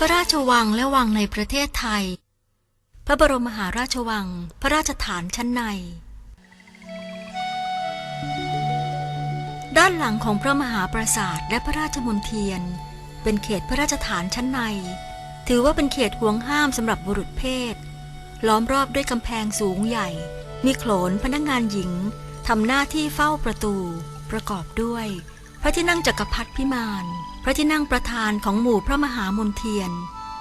พระราชวังและวังในประเทศไทย พระบรมมหาราชวัง พระราชฐานชั้นใน ด้านหลังของพระมหาปราสาทและพระราชมณฑียน เป็นเขตพระราชฐานชั้นใน ถือว่าเป็นเขตห่วงห้ามสำหรับบุรุษเพศ ล้อมรอบด้วยกำแพงสูงใหญ่ มีโขลนพนักงานหญิงทำหน้าที่เฝ้าประตู ประกอบด้วย พระที่นั่งจักรพรรดิพิมาน พระที่นั่งประธานของหมู่พระมหามนเทียน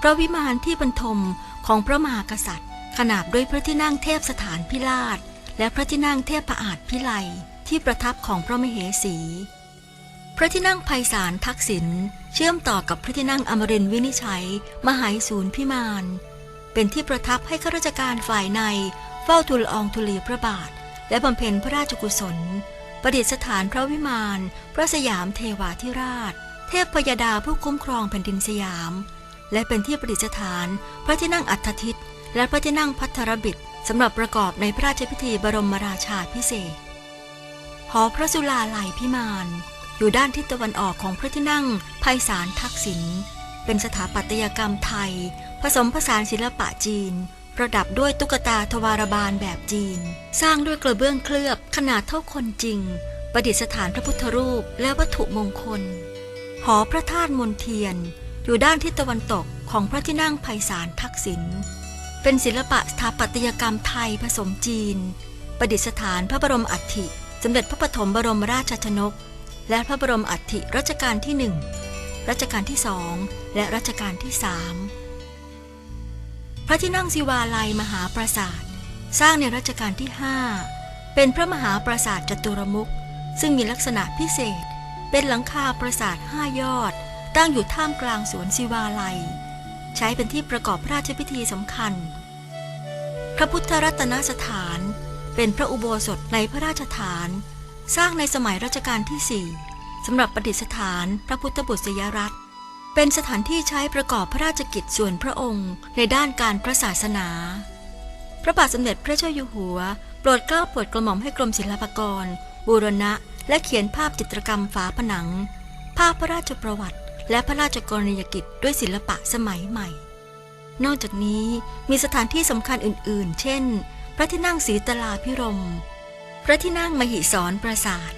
พระวิมานที่บรรทมของพระมหากษัตริย์ ขนาบด้วยพระที่นั่งเทพสถานพิราชและพระที่นั่งเทพประอาจพิไลที่ประทับของพระมเหสี พระที่นั่งไพศาลทักษิณเชื่อมต่อกับพระที่นั่งอมรินวินิจฉัย มหายศูนย์พิมาน เป็นที่ประทับให้ข้าราชการฝ่ายในเฝ้าทูลอองธุลีพระบาท และบำเพ็ญพระราชกุศล ประดิษฐานพระวิมานพระสยามเทวาธิราช เทพพยดาผู้คุ้มครองแผ่นดินสยาม และเป็นที่ประดิษฐานพระที่นั่งอัฏฐทิตและพระที่นั่งพัทรบิดสำหรับประกอบในพระราชพิธีบรมราชาพิเศษ หอพระสุลาลัยพิมาน อยู่ด้านทิศตะวันออกของพระที่นั่งไพศาลทักษิณเป็นสถาปัตยกรรมไทย ผสมผสานศิลปะจีน ประดับด้วยตุ๊กตาทวารบาลแบบจีน สร้างด้วยกระเบื้องเคลือบขนาดเท่าคนจริง ประดิษฐานพระพุทธรูปและวัตถุมงคล หอพระธาตุมนเทียน อยู่ด้านทิศตะวันตกของพระที่นั่งไพศาลทักษิณเป็นศิลปะสถาปัตยกรรมไทยผสมจีน ประดิษฐานพระบรมอัฐิ สมเด็จพระปฐมบรมราชชนก และพระบรมอัฐิรัชกาลที่หนึ่งรัชกาลที่สองและรัชกาลที่สาม พระที่นั่งศิวาลัยมหาปราสาท สร้างในรัชกาลที่ห้าเป็นพระมหาปราสาทจตุรมุขซึ่งมีลักษณะพิเศษ เป็นหลังคาปราสาทห้ายอด ตั้งอยู่ท่ามกลางสวนศิวาลัย ใช้เป็นที่ประกอบพระราชพิธีสำคัญ พระพุทธรัตนสถาน เป็นพระอุโบสถในพระราชฐาน สร้างในสมัยรัชกาลที่สี่สำหรับประดิษฐานพระพุทธบุตรยรัตน์ เป็นสถานที่ใช้ประกอบพระราชกิจส่วนพระองค์ ในด้านการพระศาสนา พระบาทสมเด็จพระเจ้าอยู่หัว โปรดเกล้าโปรดกระหม่อมให้กรมศิลปากร บูรณะ และเขียนภาพจิตรกรรมฝาผนัง ภาพพระราชประวัติ และพระราชกรณียกิจด้วยศิลปะสมัยใหม่ นอกจากนี้มีสถานที่สำคัญอื่น ๆ เช่น พระที่นั่งศรีตลาพิรม พระที่นั่งมหิสรปราสาท